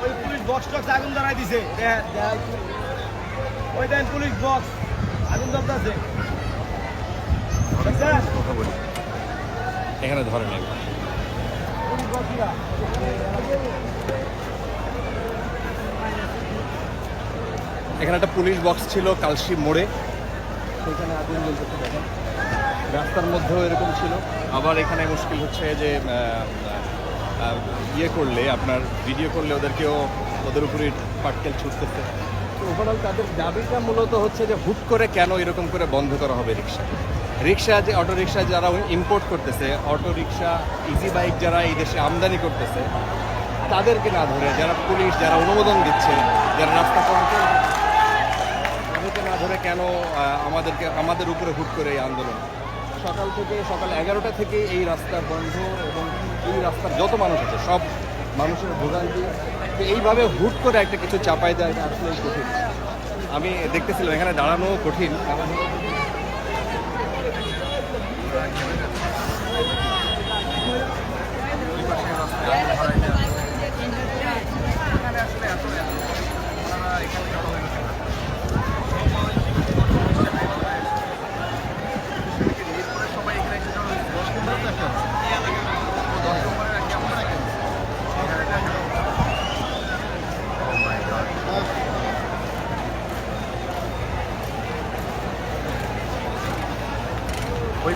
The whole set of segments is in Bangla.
ওই পুলিশ বক্স টক্স আগুন ধরাই দিছে ওই দেন পুলিশ বক্স আগুন ধরতেছে এখানে ধরে এখানে একটা পুলিশ বক্স ছিল কালশি মোড়ে। সেখানে আগুন জ্বলতেছে দেখেন রাস্তার মধ্যেও এরকম ছিল। আবার এখানে মুশকিল হচ্ছে যে ইয়ে করলে, আপনার ভিডিও করলে ওদেরকেও ওদের উপরে পাটকেল ছুটতেছে। তো ওভারঅল তাদের দাবিটা মূলত হচ্ছে যে, হুট করে কেন এরকম করে বন্ধ করা হবে রিক্সা রিক্সা যে অটো রিক্সা যারা ইম্পোর্ট করতেছে অটো রিক্সা ইজি বাইক যারা এই দেশে আমদানি করতেছে, তাদেরকে না ধরে যারা পুলিশ, যারা অনুমোদন দিচ্ছে, যারা রাস্তা কন্ট্রোল কেন আমাদেরকে, আমাদের উপরে হুট করে এই আন্দোলন? সকাল থেকে, সকাল এগারোটা থেকে এই রাস্তা বন্ধ এবং এই রাস্তার যত মানুষ আছে, সব মানুষের ভোগান্তি, তো এইভাবে হুট করে একটা কিছু চাপাই দেয় আসলেই আসলে কঠিন। আমি দেখতেছিলাম, এখানে দাঁড়ানো কঠিন।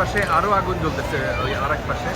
পাশে আরও আগুন জ্বলতেছে ওই আর পাশে।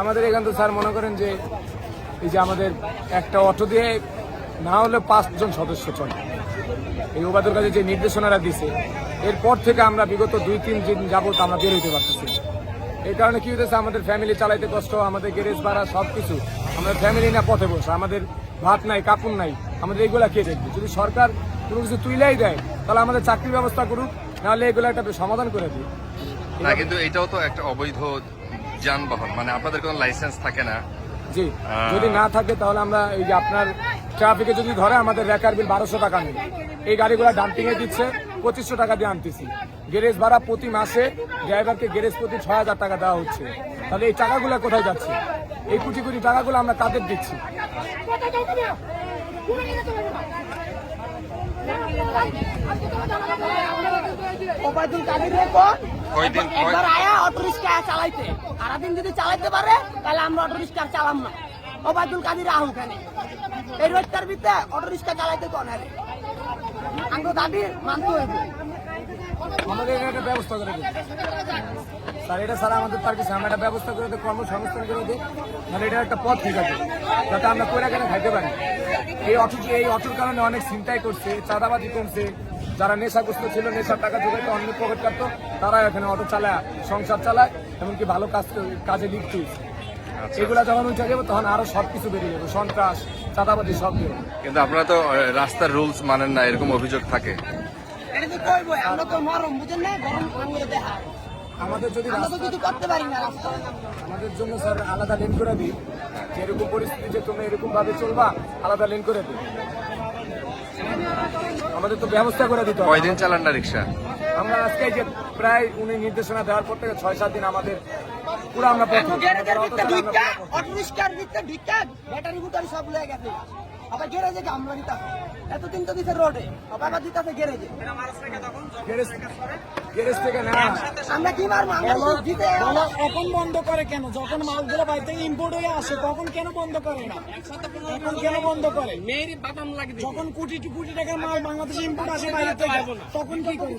আমাদের এখান তো স্যার মনে করেন যে এই যে আমাদের একটা অটো দিয়ে না হলে পাঁচজন সদস্য চলে এই ওবায়দুর কাছে যে নির্দেশনারা দিছে, এরপর থেকে আমরা বিগত দুই, তিন দিন যাবত আমরা বের হইতে পারতেছি। এই কারণে কি হইতেছে আমাদের ফ্যামিলি চালাইতে কষ্ট আমাদের গ্যারেজ ভাড়া সব কিছু আমাদের ফ্যামিলি না পথে বসে আমাদের ভাত নাই কাপড় নাই আমাদের এইগুলা কে দেখবে? যদি সরকার কোনো কিছু তুইলাই দেয় তাহলে আমাদের চাকরির ব্যবস্থা করুক নাহলে এগুলো একটা সমাধান করে দিই না কিন্তু এটাও তো একটা অবৈধ যানবাহন মানে আপনাদের কোনো লাইসেন্স থাকে না। জি যদি না থাকে তাহলে আমরা এই যে আপনার ট্রাফিকে যদি ধরে আমাদের রেকার বিল বারোশো টাকা নেই এই গাড়িগুলো ডাম্পিং এ দিচ্ছে পঁচিশশো টাকা দিয়ে আনতেছি। গ্যারেজ ভাড়া প্রতি মাসে ড্রাইভারকে গ্যারেজ প্রতি ছয় হাজার টাকা দেওয়া হচ্ছে। তাহলে এই টাকাগুলো কোথায় যাচ্ছে? এই কোটি কোটি টাকাগুলো আমরা কাদের দিচ্ছি? ওবায়দুল কাদের একবার আয়া অটো রিক্সা চালাইতে। সারাদিন যদি চালাইতে পারে তাহলে আমরা অটো রিক্সা চালাম না। ওবায়দুল কাদের আহ ওখানে এই রোজটার ভিতরে অটো রিক্সা চালাইতে কোন আঙ্গ দাবি মানতে হইবে আমাদের একটা ব্যবস্থা করে দিন। স্যার, এটা স্যার আমাদের কিছু, আমরা একটা ব্যবস্থা করে দিই, কর্মসংস্থান করে দিই মানে এটা একটা পথ ঠিক আছে যাতে আমরা কইরা কেন খাইতে পারি। এই অটো, এই অটোর কারণে অনেক চিন্তাই করছে, চাঁদাবাজি করছে যারা নেশাগ্রস্ত ছিল, নেশার টাকা যোগাইতে অন্য পকেট কাটতো, তারা এখানে অটো চালায়, সংসার চালায়, এমনকি ভালো কাজ, কাজে আচ্ছা। এগুলা যখন উঠে যাবে তখন আরও সবকিছু বেরিয়ে যাবে। সন্ত্রাস চাঁদাবাজি সব বেরোবে। কিন্তু আপনারা তো রাস্তার রুলস মানেন না এরকম অভিযোগ থাকে। এটা তো কইবো আমরা তো নরম বুঝেন না? গরম দেখা আমাদের যদি আমরা তো রাস্তা কিছু করতে পারি না আমাদের জন্য স্যার আলাদা লেন করে দিই। যে এরকম পরিস্থিতি যে তোমরা এরকম ভাবে চলবা আলাদা লেন করে দিই। আমাদের তো ব্যবস্থা করে দিতে কয়দিন চালান না রিক্সা? আমরা আজকে যে প্রায় উনি নির্দেশনা দেওয়ার পর থেকে ছয় সাত দিন আমাদের পুরো আমরা পথে। গ্যারেজের আমাদের ভিতরে ঢুকা ব্যাটারি বুটারি সব লয়ে গেছে। আবার গ্যারেজে আমরা দিতাছে এতদিন তো দিতে রোডে। আবার আবার দিতাছে গ্যারেজে গ্যারেজ গ্যারেজ থেকে না। আমরা কি মারবো? আমরা দিতে বলো এখন বন্ধ করে কেন? যখন মালগুলো বাইরে থেকে ইম্পোর্ট হয়ে আসে তখন কেন বন্ধ করে না? এখন কেন বন্ধ করে? যখন কোটি কোটি টাকার মাল বাংলাদেশে ইম্পোর্ট আসে বাইরে থেকে তখন কি করে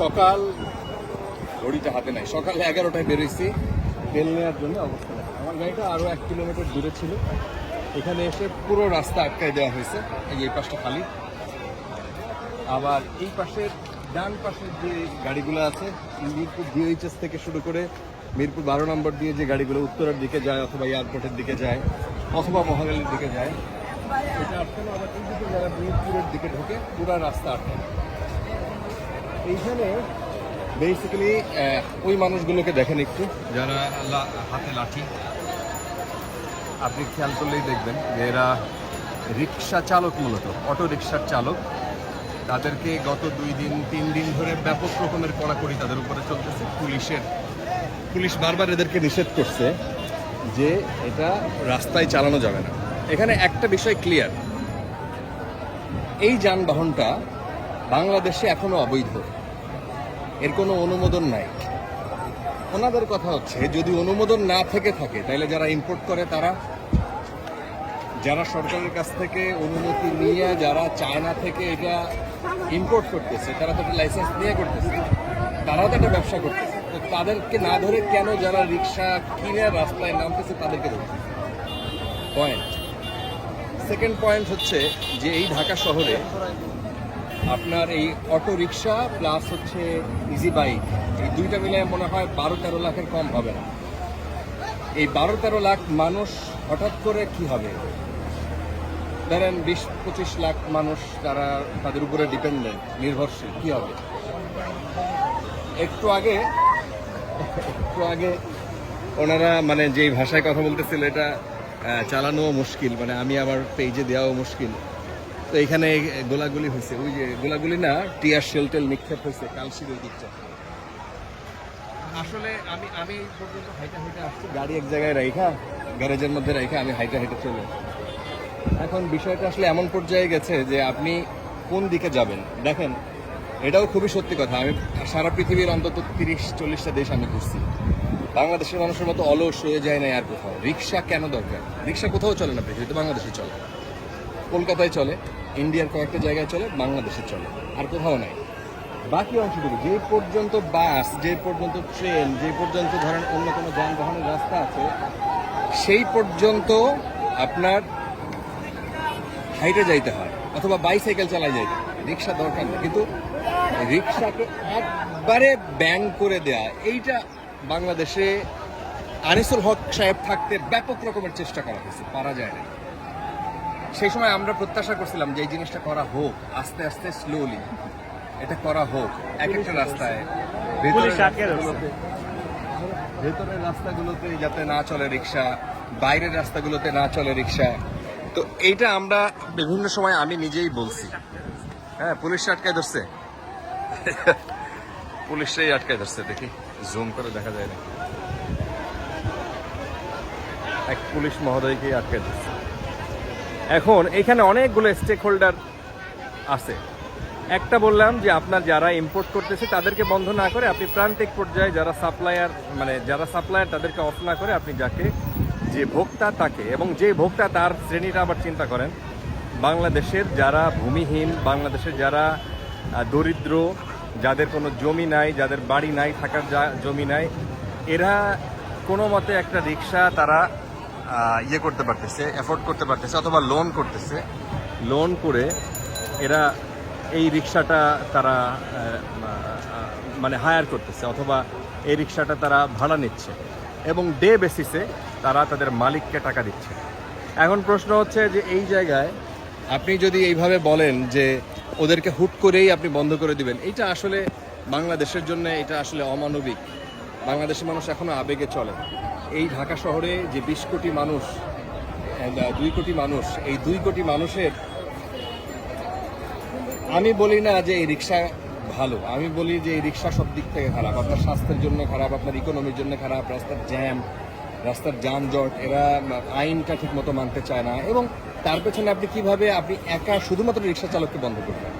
সকাল ঘড়িটা হাতে নাই। সকাল এগারোটায় বেরোইছি। তেল নেওয়ার জন্য অবস্থা। আমার গাড়িটা আরও এক কিলোমিটার দূরে ছিল। এখানে এসে পুরো রাস্তা আটকায় দেওয়া হয়েছে। এই এই পাশটা খালি। আবার এই পাশের ডান পাশের যে গাড়িগুলো আছে, মিরপুর ডিএইচএস থেকে শুরু করে মিরপুর বারো নম্বর দিয়ে যে গাড়িগুলো উত্তরের দিকে যায় অথবা এয়ারপোর্টের দিকে যায়, অথবা মহাগালীর দিকে যায়, এটা আটকানো আবার এই দিকে যারা মিরপুরের দিকে ঢোকে, পুরো রাস্তা আটকানো। এইখানে বেসিক্যালি ওই মানুষগুলোকে দেখেন একটু। যারা হাতে লাঠি। আপনি খেয়াল করলেই দেখবেন যে এরা রিক্সা চালক মূলত, অটো রিক্সার চালক। তাদেরকে গত দুই দিন, তিন দিন ধরে ব্যাপক রকমের কড়াকড়ি তাদের উপরে চলতেছে। পুলিশের, পুলিশ বারবার এদেরকে নিষেধ করছে যে এটা রাস্তায় চালানো যাবে না। এখানে একটা বিষয় ক্লিয়ার এই যানবাহনটা বাংলাদেশে এখনও অবৈধ। এর কোনো অনুমোদন নাই। ওনাদের কথা হচ্ছে, যদি অনুমোদন না থেকে থাকে তাহলে যারা ইম্পোর্ট করে তারা, যারা সরকারের কাছ থেকে অনুমতি নিয়ে যারা চায়না থেকে এটা ইম্পোর্ট করতেছে, তারা তো একটা লাইসেন্স নিয়ে করতেছে, তারাও তো একটা ব্যবসা করতেছে। তো তাদেরকে না ধরে কেন যারা রিক্সা কিনে রাস্তায় নামতেছে তাদেরকে ধরতে পয়েন্ট সেকেন্ড পয়েন্ট হচ্ছে যে এই ঢাকা শহরে আপনার এই অটো রিক্সা প্লাস হচ্ছে ইজি বাইক এই দুইটা মিলে মনে হয় বারো তেরো লাখের কম হবে না। এই বারো তেরো লাখ মানুষ হঠাৎ করে কি হবে? ধরেন বিশ পঁচিশ লাখ মানুষ তারা তাদের উপরে ডিপেন্ডেন্ট নির্ভরশীল, কি হবে? একটু আগে একটু আগে ওনারা মানে যেই ভাষায় কথা বলতেছিল, এটা চালানোও মুশকিল মানে আমি আমার পেজে দেওয়াও মুশকিল। তো এখানে গোলাগুলি হয়েছে। ওই যে গোলাগুলি না, টিয়ার শেলটেল নিক্ষেপ হয়েছে কালশির ওই দিকটা। আসলে আমি আমি পর্যন্ত হাইটা হাইটা আসছি, গাড়ি এক জায়গায় রাইখা, গ্যারেজের মধ্যে রাইখা, আমি হাইটা হাইটা চলে এখন বিষয়টা আসলে এমন পর্যায়ে গেছে যে আপনি কোন দিকে যাবেন? দেখেন, এটাও খুবই সত্যি কথা। আমি সারা পৃথিবীর অন্তত তিরিশ, চল্লিশটা দেশ আমি ঘুরছি। বাংলাদেশের মানুষের মতো অলস হয়ে যায় না আর কোথাও। রিক্সা কেন দরকার? রিক্সা কোথাও চলে না পৃথিবীতে, বাংলাদেশে চলে। কলকাতায় চলে ইন্ডিয়ার কয়েকটা জায়গায় চলে, বাংলাদেশে চলে, আর কোথাও নাই। বাকি অংশটুকু, যে পর্যন্ত বাস, যে পর্যন্ত ট্রেন, যে পর্যন্ত ধরেন অন্য কোনো যানবাহনের রাস্তা আছে, সেই পর্যন্ত আপনার হাইটে যাইতে হয়, অথবা বাইসাইকেল চালাই যাইতে রিক্সা দরকার নেই। কিন্তু রিক্সাকে একবারে ব্যান করে দেয়া, এইটা বাংলাদেশে আনিসুল হক সাহেব থাকতে ব্যাপক রকমের চেষ্টা করা হয়েছে, পারা যায় না। সেই সময় আমরা প্রত্যাশা করছিলাম যে এই জিনিসটা করা হোক আস্তে আস্তে স্লোলি এটা করা হোক। এক একটা রাস্তায়। ভেতরের রাস্তাগুলোতে যাতে না চলে রিক্সা বাইরের রাস্তাগুলোতে না চলে রিক্সা। তো এইটা আমরা বিভিন্ন সময় আমি নিজেই বলছি। হ্যাঁ পুলিশ আটকায় ধরছে। পুলিশটাই আটকায় ধরছে দেখি। জুম করে দেখা যায় না এক পুলিশ মহোদয়কে আটকায় ধরছে। এখন এখানে অনেকগুলো স্টেক হোল্ডার আছে। একটা বললাম যে আপনার যারা ইম্পোর্ট করতেছে, তাদেরকে বন্ধ না করে আপনি প্রান্তিক পর্যায়ে যারা সাপ্লায়ার মানে যারা সাপ্লায়ার তাদেরকে অফ না করে আপনি যাকে, যে ভোক্তা তাকে, এবং যে ভোক্তা তার শ্রেণীটা আবার চিন্তা করেন, বাংলাদেশের যারা ভূমিহীন, বাংলাদেশের যারা দরিদ্র, যাদের কোনো জমি নাই, যাদের বাড়ি নাই, থাকার জমি নাই, এরা কোনো মতে একটা রিক্সা তারা ইয়ে করতে পারতেছে অ্যাফোর্ড করতে পারতেছে, অথবা লোন করতেছে। লোন করে এরা এই রিক্সাটা তারা মানে হায়ার করতেছে, অথবা এই রিক্সাটা তারা ভাড়া নিচ্ছে। এবং ডে বেসিসে তারা তাদের মালিককে টাকা দিচ্ছে। এখন প্রশ্ন হচ্ছে যে এই জায়গায় আপনি যদি এইভাবে বলেন যে ওদেরকে হুট করেই আপনি বন্ধ করে দিবেন, এটা আসলে বাংলাদেশের জন্য এটা আসলে অমানবিক। বাংলাদেশের মানুষ এখনও আবেগে চলে এই ঢাকা শহরে যে বিশ কোটি মানুষ দুই কোটি মানুষ, এই দুই কোটি মানুষের আমি বলি না যে এই রিক্সা ভালো, আমি বলি যে এই রিক্সা সব দিক থেকে খারাপ। আপনার স্বাস্থ্যের জন্য খারাপ, আপনার ইকোনমির জন্য খারাপ, রাস্তার জ্যাম রাস্তার যানজট, এরা আইনটা ঠিক মতো মানতে চায় না। এবং তার পেছনে আপনি কীভাবে আপনি একা শুধুমাত্র রিক্সা চালককে বন্ধ করবেন?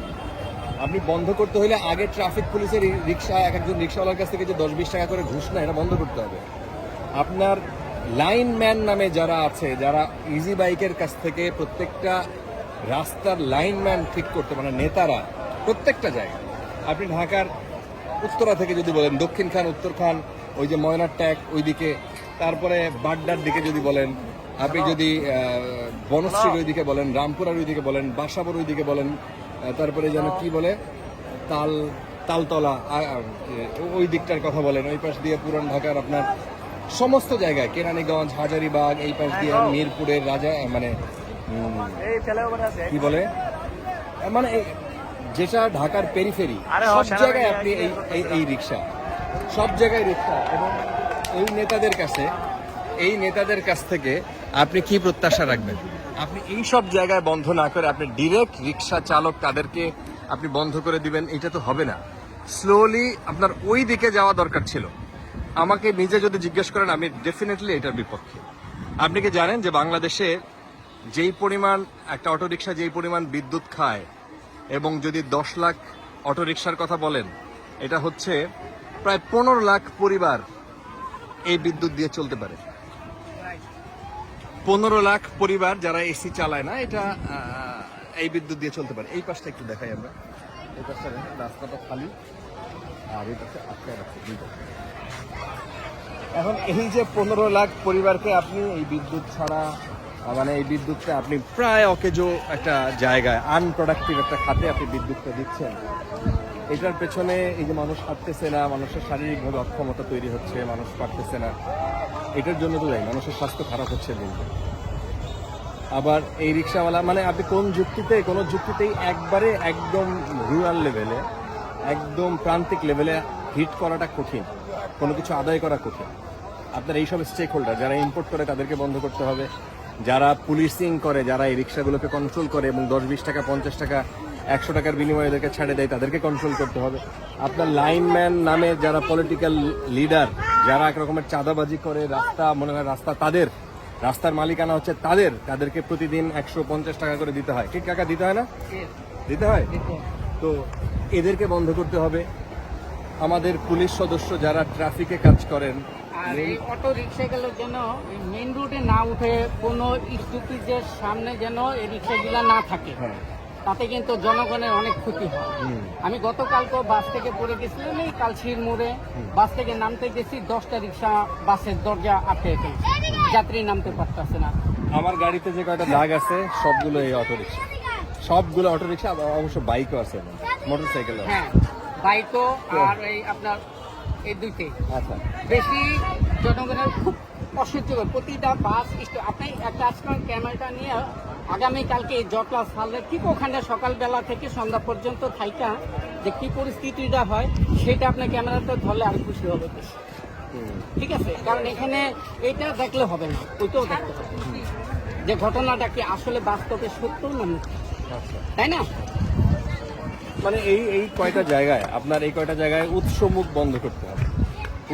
আপনি বন্ধ করতে হলে আগে ট্রাফিক পুলিশের রিক্সা, এক একজন রিক্সাওয়ালার কাছ থেকে যে দশ বিশ টাকা করে ঘুষ না এটা বন্ধ করতে হবে। আপনার লাইনম্যান নামে যারা আছে, যারা ইজি বাইকের কাছ থেকে প্রত্যেকটা রাস্তার লাইনম্যান ঠিক করতে মানে নেতারা প্রত্যেকটা জায়গায়। আপনি ঢাকার উত্তরা থেকে যদি বলেন, দক্ষিণ খান, উত্তর খান, ওই যে ময়নার ট্যাগ ওইদিকে, তারপরে বাড্ডার দিকে যদি বলেন, আপনি যদি বনশ্রীর ওইদিকে বলেন, রামপুরার ওইদিকে বলেন, বাসাবর ওইদিকে বলেন তারপরে যেন কি বলে, তাল, তালতলা ওই দিকটার কথা বলেন, ওই পাশ দিয়ে পুরান ঢাকার আপনার সমস্ত জায়গায় কেরানীগঞ্জ হাজারিবাগ এই পাশ দিয়ে মিরপুরের রাজা মানে কি বলে? মানে এই- যেটা ঢাকার পেরিফেরি সব জায়গায় আপনি এই এই- এই রিক্সা সব জায়গায় রিক্সা। এবং এই নেতাদের কাছে এই নেতাদের কাছ থেকে আপনি কি প্রত্যাশা রাখবেন? আপনি এই সব জায়গায় বন্ধ না করে আপনি ডিরেক্ট রিক্সা চালক তাদেরকে আপনি বন্ধ করে দিবেন এটা তো হবে না। স্লোলি আপনার ওই দিকে যাওয়া দরকার ছিল। আমাকে নিজে যদি জিজ্ঞেস করেন, আমি ডেফিনেটলি এটার বিপক্ষে। আপনি কি জানেন যে বাংলাদেশে যেই পরিমাণ একটা অটোরিকশা যেই পরিমাণ বিদ্যুৎ খায় এবং যদি দশ লাখ অটোরিকশার কথা বলেন, এটা হচ্ছে প্রায় পনেরো লাখ পরিবার এই বিদ্যুৎ দিয়ে চলতে পারে। পনেরো লাখ পরিবার যারা এসি চালায় না, এটা এই বিদ্যুৎ দিয়ে চলতে পারে। এই পাশটা একটু দেখাই আমরা। এই পাশটা রাস্তাটা খালি। আর এখন এই যে পনেরো লাখ পরিবারকে আপনি এই বিদ্যুৎ ছাড়া মানে এই বিদ্যুৎটা আপনি প্রায় অকেজো একটা জায়গায় আনপ্রোডাক্টিভ একটা খাতে আপনি বিদ্যুৎটা দিচ্ছেন এটার পেছনে এই যে মানুষ হাঁটতেছে না, মানুষের শারীরিকভাবে অক্ষমতা তৈরি হচ্ছে, মানুষ পারতেছে না, এটার জন্য তো যাই মানুষের স্বাস্থ্য খারাপ হচ্ছে দিন। আবার এই রিক্সাওয়ালা মানে আপনি কোন যুক্তিতে, কোনো যুক্তিতেই একবারে একদম রুরাল লেভেলে একদম প্রান্তিক লেভেলে হিট করাটা কঠিন কোনো কিছু আদায় করা কঠিন। আপনার এইসব স্টেক হোল্ডার যারা ইম্পোর্ট করে তাদেরকে বন্ধ করতে হবে। যারা পুলিশিং করে যারা এই রিক্সাগুলোকে কন্ট্রোল করে এবং দশ বিশ টাকা পঞ্চাশ টাকা একশো টাকার বিনিময়ে এদেরকে ছাড়ে দেয় তাদেরকে কন্ট্রোল করতে হবে। আপনার লাইনম্যান নামে যারা পলিটিক্যাল লিডার যারা এক রকমের চাঁদাবাজি করে রাস্তা মনে হয় রাস্তা তাদের রাস্তার মালিকানা হচ্ছে তাদের তাদেরকে প্রতিদিন একশো পঞ্চাশ টাকা করে দিতে হয়। ঠিক টাকা দিতে হয় না? দিতে হয়? তো এদেরকে বন্ধ করতে হবে। আমাদের পুলিশ সদস্য যারা ট্রাফিকে কাজ করেন আর এই অটো রিক্সাগুলোর যেন মেন রুটে না উঠে কোনো স্টুপিজের সামনে যেন এই রিক্সাগুলো না থাকে। হ্যাঁ। তাতে কিন্তু জনগণের অনেক ক্ষতি হয়। আমি গতকালকে বাস থেকে পড়ে গেছিলাম এই কালশির মোড়ে। বাস থেকে নামতে গেছি দশটা রিক্সা বাসের দরজা আটকে গেছে। যাত্রী নামতে পারতেছে না। আমার গাড়িতে যে কয়টা দাগ আছে সবগুলো এই অটো রিক্সা। সবগুলো অটো রিক্সা অবশ্য বাইকও আছে মোটর সাইকেল হ্যাঁ বাইকও আর এই আপনার এই দুইটাই আচ্ছা। বেশি জনগণের খুব অসহ্যকর। প্রতিটা বাস আপনি একটা আজকাল ক্যামেরাটা নিয়ে আগামী কালকে এই জটলা সালের ঠিক ওখানে সকালবেলা থেকে সন্ধ্যা পর্যন্ত থাইকা যে কি পরিস্থিতিটা হয় সেটা আপনার ক্যামেরাতে ধরলে আরও খুশি হবে বেশি। ঠিক আছে? কারণ এখানে এটা দেখলে হবে না ওইটাও দেখতে হবে। যে ঘটনাটা কি আসলে বাস্তবে সত্য না তাই না? মানে এই এই কয়টা জায়গায় আপনার এই কয়টা জায়গায় উৎস মুখ বন্ধ করতে হবে।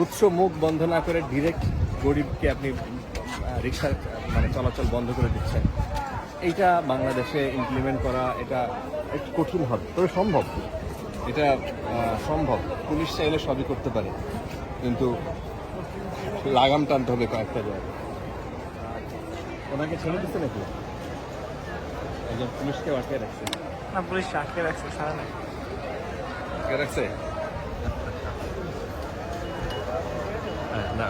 উৎস মুখ বন্ধ না করে ডিরেক্ট গরিবকে আপনি রিক্সা মানে চলাচল বন্ধ করে দিচ্ছেন। এইটা বাংলাদেশে ইমপ্লিমেন্ট করা এটা একটু কঠিন হবে তবে সম্ভব। এটা সম্ভব। পুলিশ চাইলে সবই করতে পারে কিন্তু লাগাম টানতে হবে কয়েকটা জায়গায়। ওনাকে ছেড়ে দিচ্ছে নাকি? পুলিশকে আটকে রাখছে। না পুলিশ আটকে রাখছে সারা নাই। আটকে রাখছে? হ্যাঁ, না